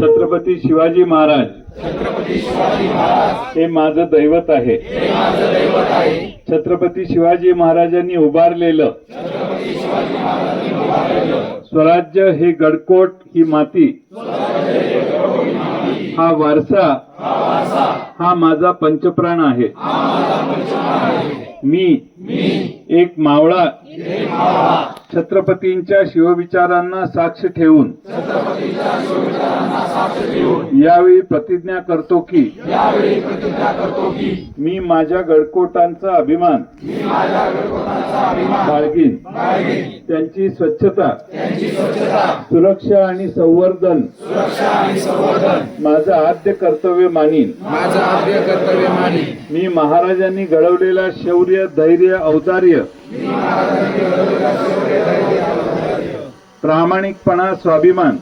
छत्रपती शिवाजी महाराज. हे माझं दैवत आहे. छत्रपती शिवाजी महाराजांनी उभारलेलं. स्वराज्य हे गडकोट ही माती. हा वारसा. हा माझा पंचप्राण आहे. मी. एक मावळा. छत्रपतींच्या शिवविचारांना साक्ष ठेवून. यावेळी प्रतिज्ञा करतो की मी माझ्या गडकोटांचा अभिमान बाळगीन. त्यांची स्वच्छता सुरक्षा आणि संवर्धन. माझं आद्य कर्तव्य मानीन. माझं आद्य कर्तव्य मानी मी महाराजांनी घडवलेला शौर्य धैर्य औदार्य. प्रामाणिकपणा स्वाभिमान.